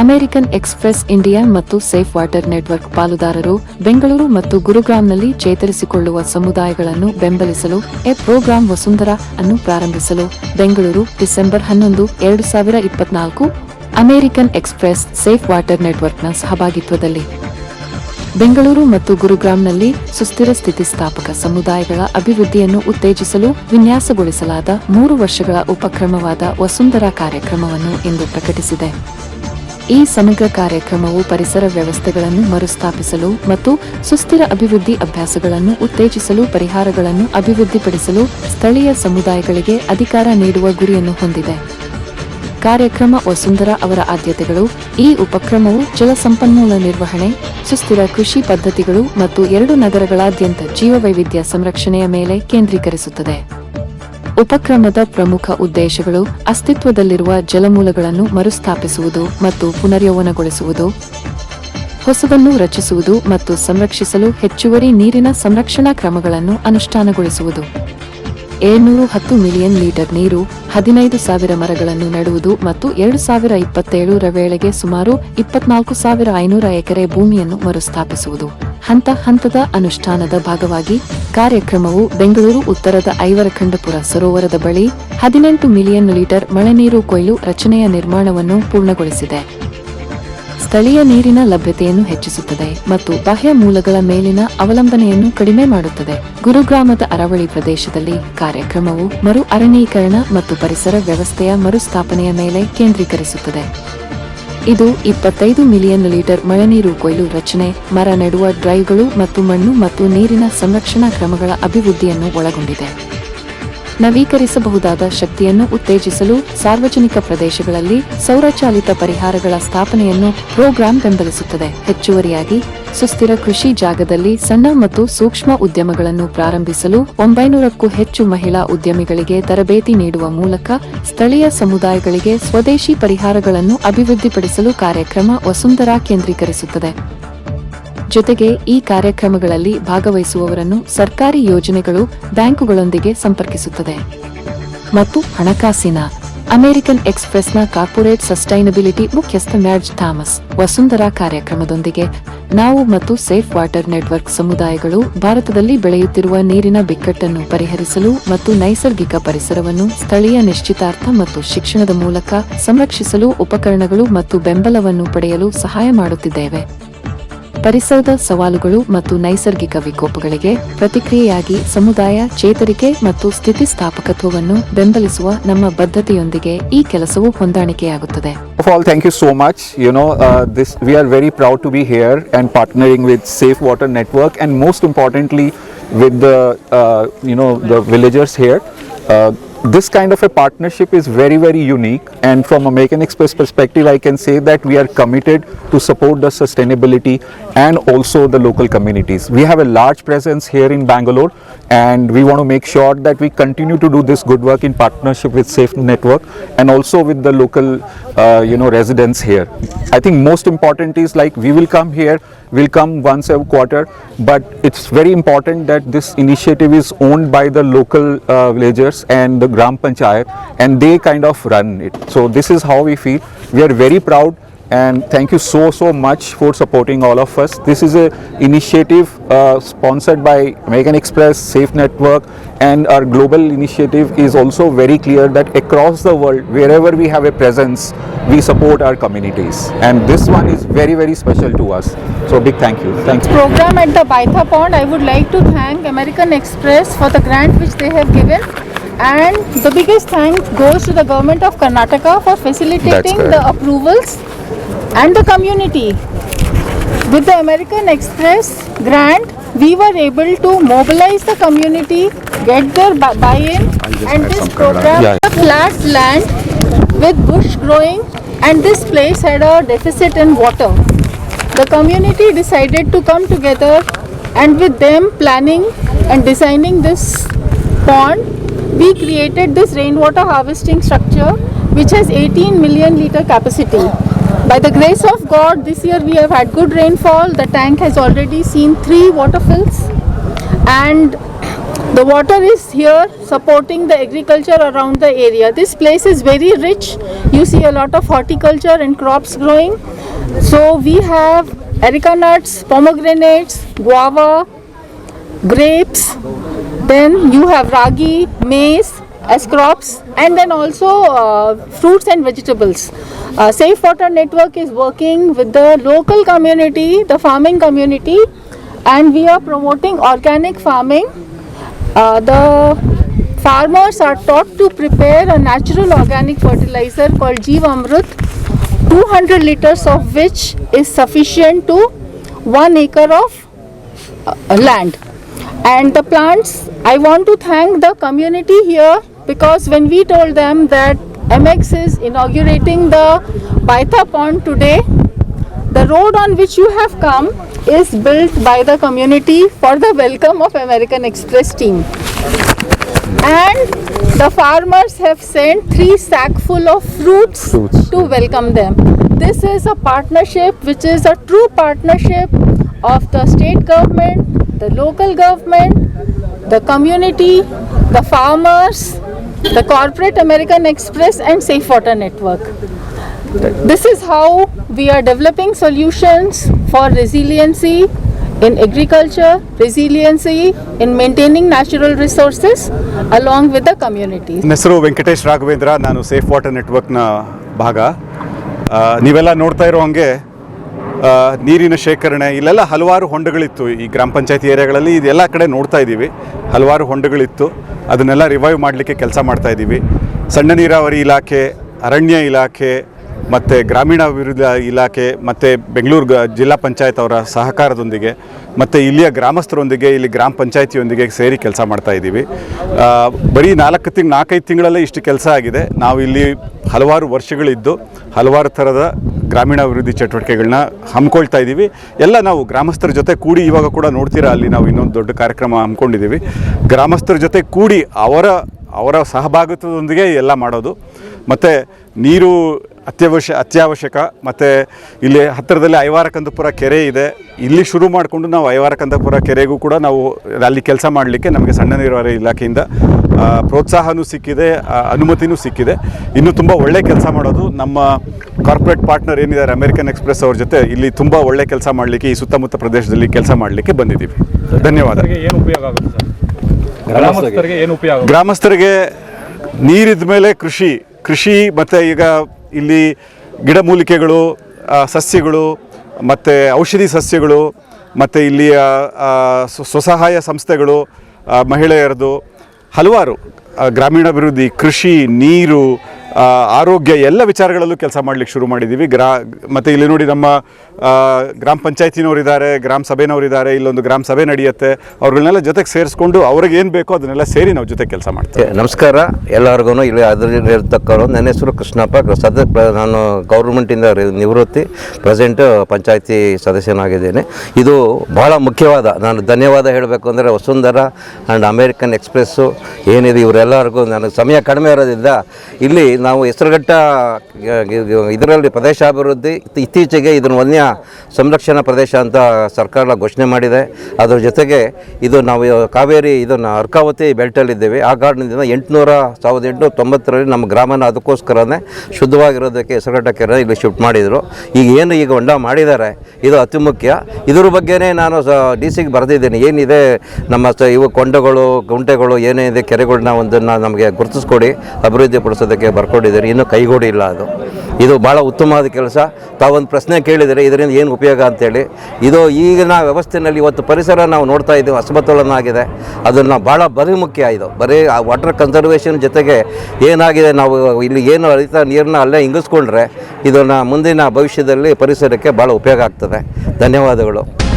American Express India ಮತ್ತು safe water network ಪಾಲುದಾರರು ಬೆಂಗಳೂರು ಮತ್ತು ಗುರುಗ್ರಾಂನಲ್ಲಿ ಚೇತರಿಸಿಕೊಳ್ಳುವ ಸಮುದಾಯಗಳನ್ನು ಬೆಂಬಲಿಸಲು ಎ ಪ್ರೋಗ್ರಾಂ ವಸುಂಧರಾ ಅನ್ನು ಪ್ರಾರಂಭಿಸಲು ಬೆಂಗಳೂರು ಡಿಸೆಂಬರ್ ಹನ್ನೊಂದು, ಎರಡು ಸಾವಿರ ಇಪ್ಪತ್ನಾಲ್ಕು ಅಮೆರಿಕನ್ ಎಕ್ಸ್ಪ್ರೆಸ್ ಸೇಫ್ ವಾಟರ್ ನೆಟ್ವರ್ಕ್ನ ಸಹಭಾಗಿತ್ವದಲ್ಲಿ. ಬೆಂಗಳೂರು ಮತ್ತು ಗುರುಗ್ರಾಂನಲ್ಲಿ ಸುಸ್ಥಿರ ಸ್ಥಿತಿಸ್ಥಾಪಕ ಸಮುದಾಯಗಳ ಅಭಿವೃದ್ಧಿಯನ್ನು ಉತ್ತೇಜಿಸಲು ವಿನ್ಯಾಸಗೊಳಿಸಲಾದ ಮೂರು ವರ್ಷಗಳ ಉಪಕ್ರಮವಾದ ವಸುಂಧರಾ ಕಾರ್ಯಕ್ರಮವನ್ನು ಇಂದು ಪ್ರಕಟಿಸಿದೆ. ಈ ಸಮಗ್ರ ಕಾರ್ಯಕ್ರಮವು ಪರಿಸರ ವ್ಯವಸ್ಥೆಗಳನ್ನು ಮರುಸ್ಥಾಪಿಸಲು ಮತ್ತು ಸುಸ್ಥಿರ ಅಭಿವೃದ್ಧಿ ಅಭ್ಯಾಸಗಳನ್ನು ಉತ್ತೇಜಿಸಲು, ಪರಿಹಾರಗಳನ್ನು ಅಭಿವೃದ್ಧಿಪಡಿಸಲು ಸ್ಥಳೀಯ ಸಮುದಾಯಗಳಿಗೆ ಅಧಿಕಾರ ನೀಡುವ ಗುರಿಯನ್ನು ಹೊಂದಿದೆ. ಕಾರ್ಯಕ್ರಮ ವಸುಂಧರಾ ಅವರ ಆದ್ಯತೆಗಳು, ಈ ಉಪಕ್ರಮವು ಜಲಸಂಪನ್ಮೂಲ ನಿರ್ವಹಣೆ, ಸುಸ್ಥಿರ ಕೃಷಿ ಪದ್ಧತಿಗಳು ಮತ್ತು ಎರಡು ನಗರಗಳಾದ್ಯಂತ ಜೀವವೈವಿಧ್ಯ ಸಂರಕ್ಷಣೆಯ ಮೇಲೆ ಕೇಂದ್ರೀಕರಿಸುತ್ತದೆ. ಉಪಕ್ರಮದ ಪ್ರಮುಖ ಉದ್ದೇಶಗಳು ಅಸ್ತಿತ್ವದಲ್ಲಿರುವ ಜಲಮೂಲಗಳನ್ನು ಮರುಸ್ಥಾಪಿಸುವುದು ಮತ್ತು ಪುನರ್ಯೌವನಗೊಳಿಸುವುದು ಹೊಸವನ್ನು ರಚಿಸುವುದು ಮತ್ತು ಸಂರಕ್ಷಿಸಲು ಹೆಚ್ಚುವರಿ ನೀರಿನ ಸಂರಕ್ಷಣಾ ಕ್ರಮಗಳನ್ನು ಅನುಷ್ಠಾನಗೊಳಿಸುವುದು. ಏಳ್ನೂರು ಹತ್ತು ಮಿಲಿಯನ್ ಲೀಟರ್ ನೀರು, ಹದಿನೈದು ಸಾವಿರ ಮರಗಳನ್ನು ನೆಡುವುದು ಮತ್ತು ಎರಡು ಸಾವಿರ ಇಪ್ಪತ್ತೇಳರ ವೇಳೆಗೆ ಸುಮಾರು ಇಪ್ಪತ್ನಾಲ್ಕು ಸಾವಿರ ಐನೂರ ಎಕರೆ ಭೂಮಿಯನ್ನು ಮರುಸ್ಥಾಪಿಸುವುದು. ಹಂತ ಹಂತದ ಅನುಷ್ಠಾನದ ಭಾಗವಾಗಿ ಕಾರ್ಯಕ್ರಮವು ಬೆಂಗಳೂರು ಉತ್ತರದ ಐವರಖಂಡಪುರ ಸರೋವರದ ಬಳಿ ಹದಿನೆಂಟು ಮಿಲಿಯನ್ ಲೀಟರ್ ಮಳೆನೀರು ಕೊಯ್ಲು ರಚನೆಯ ನಿರ್ಮಾಣವನ್ನು ಪೂರ್ಣಗೊಳಿಸಿದೆ. ಸ್ಥಳೀಯ ನೀರಿನ ಲಭ್ಯತೆಯನ್ನು ಹೆಚ್ಚಿಸುತ್ತದೆ ಮತ್ತು ಬಾಹ್ಯ ಮೂಲಗಳ ಮೇಲಿನ ಅವಲಂಬನೆಯನ್ನು ಕಡಿಮೆ ಮಾಡುತ್ತದೆ. ಗುರುಗ್ರಾಮದ ಅರವಳಿ ಪ್ರದೇಶದಲ್ಲಿ ಕಾರ್ಯಕ್ರಮವು ಮರು ಅರಣ್ಯೀಕರಣ ಮತ್ತು ಪರಿಸರ ವ್ಯವಸ್ಥೆಯ ಮರುಸ್ಥಾಪನೆಯ ಮೇಲೆ ಕೇಂದ್ರೀಕರಿಸುತ್ತದೆ. ಇದು ಇಪ್ಪತ್ತೈದು ಮಿಲಿಯನ್ ಲೀಟರ್ ಮಳೆನೀರು ಕೊಯ್ಲು ರಚನೆ, ಮರ ನೆಡುವ ಡ್ರೈವ್ಗಳು ಮತ್ತು ಮಣ್ಣು ಮತ್ತು ನೀರಿನ ಸಂರಕ್ಷಣಾ ಕ್ರಮಗಳ ಅಭಿವೃದ್ಧಿಯನ್ನು ಒಳಗೊಂಡಿದೆ. ನವೀಕರಿಸಬಹುದಾದ ಶಕ್ತಿಯನ್ನು ಉತ್ತೇಜಿಸಲು ಸಾರ್ವಜನಿಕ ಪ್ರದೇಶಗಳಲ್ಲಿ ಸೌರಚಾಲಿತ ಪರಿಹಾರಗಳ ಸ್ಥಾಪನೆಯನ್ನು ಪ್ರೋಗ್ರಾಂ ಬೆಂಬಲಿಸುತ್ತದೆ. ಹೆಚ್ಚುವರಿಯಾಗಿ, ಸುಸ್ಥಿರ ಕೃಷಿ ಜಾಗದಲ್ಲಿ ಸಣ್ಣ ಮತ್ತು ಸೂಕ್ಷ್ಮ ಉದ್ಯಮಗಳನ್ನು ಪ್ರಾರಂಭಿಸಲು ಒಂಬೈನೂರಕ್ಕೂ ಹೆಚ್ಚು ಮಹಿಳಾ ಉದ್ಯಮಿಗಳಿಗೆ ತರಬೇತಿ ನೀಡುವ ಮೂಲಕ ಸ್ಥಳೀಯ ಸಮುದಾಯಗಳಿಗೆ ಸ್ವದೇಶಿ ಪರಿಹಾರಗಳನ್ನು ಅಭಿವೃದ್ಧಿಪಡಿಸಲು ಕಾರ್ಯಕ್ರಮ ವಸುಂಧರಾ ಕೇಂದ್ರೀಕರಿಸುತ್ತದೆ. ಜೊತೆಗೆ ಈ ಕಾರ್ಯಕ್ರಮಗಳಲ್ಲಿ ಭಾಗವಹಿಸುವವರನ್ನು ಸರ್ಕಾರಿ ಯೋಜನೆಗಳು ಬ್ಯಾಂಕುಗಳೊಂದಿಗೆ ಸಂಪರ್ಕಿಸುತ್ತದೆ. ಮತ್ತು ಹಣಕಾಸಿನ ಅಮೆರಿಕನ್ ಎಕ್ಸ್ಪ್ರೆಸ್ನ ಕಾರ್ಪೊರೇಟ್ ಸಸ್ಟೈನಬಿಲಿಟಿ ಮುಖ್ಯಸ್ಥ ಮ್ಯಾಡ್ಜ್ ಥಾಮಸ್ ವಸುಂಧರಾ ಕಾರ್ಯಕ್ರಮದೊಂದಿಗೆ ನಾವು ಮತ್ತು ಸೇಫ್ ವಾಟರ್ ನೆಟ್ವರ್ಕ್ ಸಮುದಾಯಗಳು ಭಾರತದಲ್ಲಿ ಬೆಳೆಯುತ್ತಿರುವ ನೀರಿನ ಬಿಕ್ಕಟ್ಟನ್ನು ಪರಿಹರಿಸಲು ಮತ್ತು ನೈಸರ್ಗಿಕ ಪರಿಸರವನ್ನು ಸ್ಥಳೀಯ ನಿಶ್ಚಿತಾರ್ಥ ಮತ್ತು ಶಿಕ್ಷಣದ ಮೂಲಕ ಸಂರಕ್ಷಿಸಲು ಉಪಕರಣಗಳು ಮತ್ತು ಬೆಂಬಲವನ್ನು ಪಡೆಯಲು ಸಹಾಯ ಮಾಡುತ್ತಿದ್ದೇವೆ. ಪರಿಸರದ ಸವಾಲುಗಳು ಮತ್ತು ನೈಸರ್ಗಿಕ ವಿಕೋಪಗಳಿಗೆ ಪ್ರತಿಕ್ರಿಯೆಯಾಗಿ ಸಮುದಾಯ ಚೇತರಿಕೆ ಮತ್ತು ಸ್ಥಿತಿಸ್ಥಾಪಕತ್ವವನ್ನು ಬೆಂಬಲಿಸುವ ನಮ್ಮ ಬದ್ಧತೆಯೊಂದಿಗೆ ಈ ಕೆಲಸವು ಹೊಂದಾಣಿಕೆಯಾಗುತ್ತದೆ all, thank you so much. You know, uh, this we are very proud to be here and partnering with Safe Water Network, and most importantly, with the uh, you know the villagers here. Uh, this kind of a partnership is very very unique and from American Express perspective I can say that we are committed to support the sustainability and also the local communities. We have a large presence here in Bangalore and we want to make sure that we continue to do this good work in partnership with Safe Network and also with the local uh, you know residents here. I think most important is like we will come here will come once a quarter but it's very important that this initiative is owned by the local uh, villagers and the gram panchayat and they kind of run it. So this is how we feel. We are very proud and thank you so so much for supporting all of us. This is a initiative uh, sponsored by american express safe network and our global initiative is also very clear that across the world wherever we have a presence we support our communities. And this one is very very special to us. So big thank you. Thanks program at the Baitha Pond, I would like to thank American Express for the grant which they have given. And the biggest thanks goes to the government of Karnataka for facilitating the approvals and the community. With the American Express grant, we were able to mobilize the community, get their bu- buy-in, and this program, Yeah. a flat land with bush growing, and this place had a deficit in water the community decided to come together and with them planning and designing this pond we created this rainwater harvesting structure which has 18 million liter capacity by the grace of god this year we have had good rainfall the tank has already seen three water fills and The water is here supporting the agriculture around the area. This place is very rich. You see a lot of horticulture and crops growing. So we have areca nuts, pomegranates, guava, grapes, then you have ragi, maize as crops, and then also uh, fruits and vegetables. Uh, Safe Water Network is working with the local community, the farming community, and we are promoting organic farming. Uh, the farmers are taught to prepare a natural organic fertilizer called Jeev Amrut, 200 liters of which is sufficient to 1 acre of uh, land and the plants i want to thank the community here because when we told them that mx is inaugurating the baita pond today the road on which you have come is built by the community for the welcome of american express team and the farmers have sent three sack full of fruits, Fruits. to welcome them this is a partnership which is a true partnership of the state government the local government the community the farmers the corporate american express and safe water network this is how we are developing solutions for resiliency in agriculture, resiliency in maintaining natural resources along with the communities. Venkatesh Venkatesh Raghavendra Safe Water Network ಭಾಗ ಆ, ನೀವೆಲ್ಲ ನೋಡ್ತಾ ಇರೋ ಹಾಗೆ ನೀರಿನ ಶೇಖರಣೆ, ಇಲ್ಲೆಲ್ಲ ಹಲವಾರು ಹೊಂಡಗಳಿತ್ತು. ಈ ಗ್ರಾಮ ಪಂಚಾಯತಿ ಏರಿಯಾಗಳಲ್ಲಿ ಇದೆಲ್ಲ ಕಡೆ ನೋಡ್ತಾ ಇದ್ದೀವಿ. ಹಲವಾರು ಹೊಂಡಗಳಿತ್ತು. ಅದನ್ನೆಲ್ಲ ರಿವೈವ್ ಮಾಡಲಿಕ್ಕೆ ಕೆಲಸ ಮಾಡ್ತಾ ಇದ್ದೀವಿ. ಸಣ್ಣ ನೀರಾವರಿ ಇಲಾಖೆ, ಅರಣ್ಯ ಇಲಾಖೆ ಮತ್ತು ಗ್ರಾಮೀಣಾಭಿವೃದ್ಧಿ ಇಲಾಖೆ, ಮತ್ತು ಬೆಂಗಳೂರು ಜಿಲ್ಲಾ ಪಂಚಾಯತ್ ಅವರ ಸಹಕಾರದೊಂದಿಗೆ, ಮತ್ತು ಇಲ್ಲಿಯ ಗ್ರಾಮಸ್ಥರೊಂದಿಗೆ, ಇಲ್ಲಿ ಗ್ರಾಮ ಪಂಚಾಯತಿಯೊಂದಿಗೆ ಸೇರಿ ಕೆಲಸ ಮಾಡ್ತಾ ಇದ್ದೀವಿ. ಬರೀ ನಾಲ್ಕು ತಿಂಗ್, ನಾಲ್ಕೈದು ತಿಂಗಳಲ್ಲೇ ಇಷ್ಟು ಕೆಲಸ ಆಗಿದೆ. ನಾವು ಇಲ್ಲಿ ಹಲವಾರು ವರ್ಷಗಳಿದ್ದು, ಹಲವಾರು ಥರದ ಗ್ರಾಮೀಣಾಭಿವೃದ್ಧಿ ಚಟುವಟಿಕೆಗಳನ್ನ ಹಮ್ಮಿಕೊಳ್ತಾ ಇದ್ದೀವಿ. ಎಲ್ಲ ನಾವು ಗ್ರಾಮಸ್ಥರ ಜೊತೆ ಕೂಡಿ ಇವಾಗ ಕೂಡ ನೋಡ್ತೀರಾ, ಅಲ್ಲಿ ನಾವು ಇನ್ನೊಂದು ದೊಡ್ಡ ಕಾರ್ಯಕ್ರಮ ಹಮ್ಮಿಕೊಂಡಿದ್ದೀವಿ. ಗ್ರಾಮಸ್ಥರ ಜೊತೆ ಕೂಡಿ ಅವರ ಅವರ ಸಹಭಾಗಿತ್ವದೊಂದಿಗೆ ಎಲ್ಲ ಮಾಡೋದು. ಮತ್ತು ನೀರು ಅತ್ಯವಶ್ಯ, ಅತ್ಯವಶ್ಯಕ, ಮತ್ತು ಇಲ್ಲಿ ಹತ್ತಿರದಲ್ಲಿ ಐವಾರಕಂದಪುರ ಕೆರೆ ಇದೆ. ಇಲ್ಲಿ ಶುರು ಮಾಡಿಕೊಂಡು ನಾವು ಐವಾರಕಂದಪುರ ಕೆರೆಗೂ ಕೂಡ ನಾವು ಅಲ್ಲಿ ಕೆಲಸ ಮಾಡಲಿಕ್ಕೆ ನಮಗೆ ಸಣ್ಣ ನೀರಾವರಿ ಇಲಾಖೆಯಿಂದ ಪ್ರೋತ್ಸಾಹನೂ ಸಿಕ್ಕಿದೆ ಅನುಮತಿನೂ ಸಿಕ್ಕಿದೆ. ಇನ್ನೂ ತುಂಬ ಒಳ್ಳೆ ಕೆಲಸ ಮಾಡೋದು ನಮ್ಮ ಕಾರ್ಪೊರೇಟ್ ಪಾರ್ಟ್ನರ್ ಏನಿದ್ದಾರೆ, ಅಮೆರಿಕನ್ ಎಕ್ಸ್ಪ್ರೆಸ್ ಅವ್ರ ಜೊತೆ ಇಲ್ಲಿ ತುಂಬ ಒಳ್ಳೆ ಕೆಲಸ ಮಾಡಲಿಕ್ಕೆ ಈ ಸುತ್ತಮುತ್ತ ಪ್ರದೇಶದಲ್ಲಿ ಕೆಲಸ ಮಾಡಲಿಕ್ಕೆ ಬಂದಿದ್ದೀವಿ. ಧನ್ಯವಾದ. ಏನು ಉಪಯೋಗ ಆಗುತ್ತೆ ಸರ್? ಗ್ರಾಮಸ್ಥರಿಗೆ ಏನು ಉಪಯೋಗ ಗ್ರಾಮಸ್ಥರಿಗೆ ನೀರಿದ ಮೇಲೆ ಕೃಷಿ ಕೃಷಿ ಮತ್ತು ಈಗ ಇಲ್ಲಿ ಗಿಡಮೂಲಿಕೆಗಳು ಸಸ್ಯಗಳು ಮತ್ತು ಔಷಧಿ ಸಸ್ಯಗಳು ಮತ್ತು ಇಲ್ಲಿಯ ಸ್ವಸಹಾಯ ಸಂಸ್ಥೆಗಳು ಮಹಿಳೆಯರದು ಹಲವಾರು ಗ್ರಾಮೀಣಾಭಿವೃದ್ಧಿ ಕೃಷಿ ನೀರು ಆರೋಗ್ಯ ಎಲ್ಲ ವಿಚಾರಗಳಲ್ಲೂ ಕೆಲಸ ಮಾಡಲಿಕ್ಕೆ ಶುರು ಮಾಡಿದ್ದೀವಿ ಗ್ರಾ, ಮತ್ತು ಇಲ್ಲಿ ನೋಡಿ ನಮ್ಮ ಗ್ರಾಮ ಪಂಚಾಯತಿನವರಿದ್ದಾರೆ, ಗ್ರಾಮ ಸಭೆನವರಿದ್ದಾರೆ, ಇಲ್ಲೊಂದು ಗ್ರಾಮ ಸಭೆ ನಡೆಯುತ್ತೆ. ಅವ್ರಗಳನ್ನೆಲ್ಲ ಜೊತೆಗೆ ಸೇರಿಸ್ಕೊಂಡು ಅವ್ರಿಗೆ ಏನು ಬೇಕೋ ಅದನ್ನೆಲ್ಲ ಸೇರಿ ನಾವು ಜೊತೆ ಕೆಲಸ ಮಾಡ್ತೀವಿ. ನಮಸ್ಕಾರ. ಎಲ್ಲರಿಗೂ ಇಲ್ಲಿ ಅದರಲ್ಲಿ ಇರ್ತಕ್ಕವರು ನನ್ನ ಹೆಸರು ಕೃಷ್ಣಪ್ಪ. ಸದ್ಯ ನಾನು ಗೌರ್ಮೆಂಟಿಂದ ನಿವೃತ್ತಿ, ಪ್ರೆಸೆಂಟ್ ಪಂಚಾಯತಿ ಸದಸ್ಯನಾಗಿದ್ದೇನೆ. ಇದು ಬಹಳ ಮುಖ್ಯವಾದ, ನಾನು ಧನ್ಯವಾದ ಹೇಳಬೇಕು ಅಂದರೆ ವಸುಂಧರ ಆ್ಯಂಡ್ ಅಮೇರಿಕನ್ ಎಕ್ಸ್ಪ್ರೆಸ್ಸು ಏನಿದೆ, ಇವರೆಲ್ಲರಿಗೂ ನನಗೆ ಸಮಯ ಕಡಿಮೆ ಇರೋದ್ರಿಂದ ಇಲ್ಲಿ ನಾವು ಹೆಸರುಘಟ್ಟ ಇದರಲ್ಲಿ ಪ್ರದೇಶಾಭಿವೃದ್ಧಿ ಇತ್ತೀಚೆಗೆ ಇದನ್ನು ವನ್ಯ ಸಂರಕ್ಷಣಾ ಪ್ರದೇಶ ಅಂತ ಸರ್ಕಾರ ಘೋಷಣೆ ಮಾಡಿದೆ. ಅದರ ಜೊತೆಗೆ ಇದು ನಾವು ಕಾವೇರಿ, ಇದನ್ನು ಅರ್ಕಾವತಿ ಬೆಲ್ಟಲ್ಲಿದ್ದೇವೆ. ಆ ಕಾರಣದಿಂದ ಎಂಟುನೂರ, ಸಾವಿರದ ಎಂಟುನೂರ ತೊಂಬತ್ತರಲ್ಲಿ ನಮ್ಮ ಗ್ರಾಮನ ಅದಕ್ಕೋಸ್ಕರನೇ ಶುದ್ಧವಾಗಿರೋದಕ್ಕೆ ಹೆಸರುಘಟ್ಟ ಕೆರೆ ಇಲ್ಲಿ ಶಿಫ್ಟ್ ಮಾಡಿದರು. ಈಗ ಏನು ಈಗ ಹೊಂಡ ಮಾಡಿದ್ದಾರೆ ಇದು ಅತಿ ಮುಖ್ಯ. ಇದ್ರ ಬಗ್ಗೆನೇ ನಾನು ಡಿ ಸಿಗೆ ಬರೆದಿದ್ದೀನಿ. ಏನಿದೆ ನಮ್ಮ ಸ, ಇವು ಕೊಂಡಗಳು, ಗುಂಟೆಗಳು, ಏನೇನಿದೆ ಕೆರೆಗಳನ್ನ ಒಂದನ್ನು ನಮಗೆ ಗುರುತಿಸ್ಕೊಡಿ, ಅಭಿವೃದ್ಧಿ ಪಡಿಸೋದಕ್ಕೆ ಬರ್ಕೊಂಡಿದ್ದೀರಿ ಇನ್ನೂ ಕೈಗೂಡಿಲ್ಲ ಅದು. ಇದು ಭಾಳ ಉತ್ತಮವಾದ ಕೆಲಸ. ತಾವೊಂದು ಪ್ರಶ್ನೆ ಕೇಳಿದರೆ ಇದರಿಂದ ಏನು ಉಪಯೋಗ ಅಂತೇಳಿ. ಇದು ಈಗಿನ ವ್ಯವಸ್ಥೆಯಲ್ಲಿ ಇವತ್ತು ಪರಿಸರ ನಾವು ನೋಡ್ತಾ ಇದ್ದೀವಿ. ಅಸಮತೋಲನ ಆಗಿದೆ ಅದನ್ನು ಭಾಳ ಬರಿ ಮುಖ್ಯ ಇದು. ಬರೀ ಆ ವಾಟರ್ ಕನ್ಸರ್ವೇಷನ್ ಜೊತೆಗೆ ಏನಾಗಿದೆ ನಾವು ಇಲ್ಲಿ ಏನು ಹರಿತಾ ನೀರನ್ನ ಅಲ್ಲೇ ಇಂಗಿಸ್ಕೊಂಡ್ರೆ ಇದನ್ನು ಮುಂದಿನ ಭವಿಷ್ಯದಲ್ಲಿ ಪರಿಸರಕ್ಕೆ ಭಾಳ ಉಪಯೋಗ ಧನ್ಯವಾದಗಳು.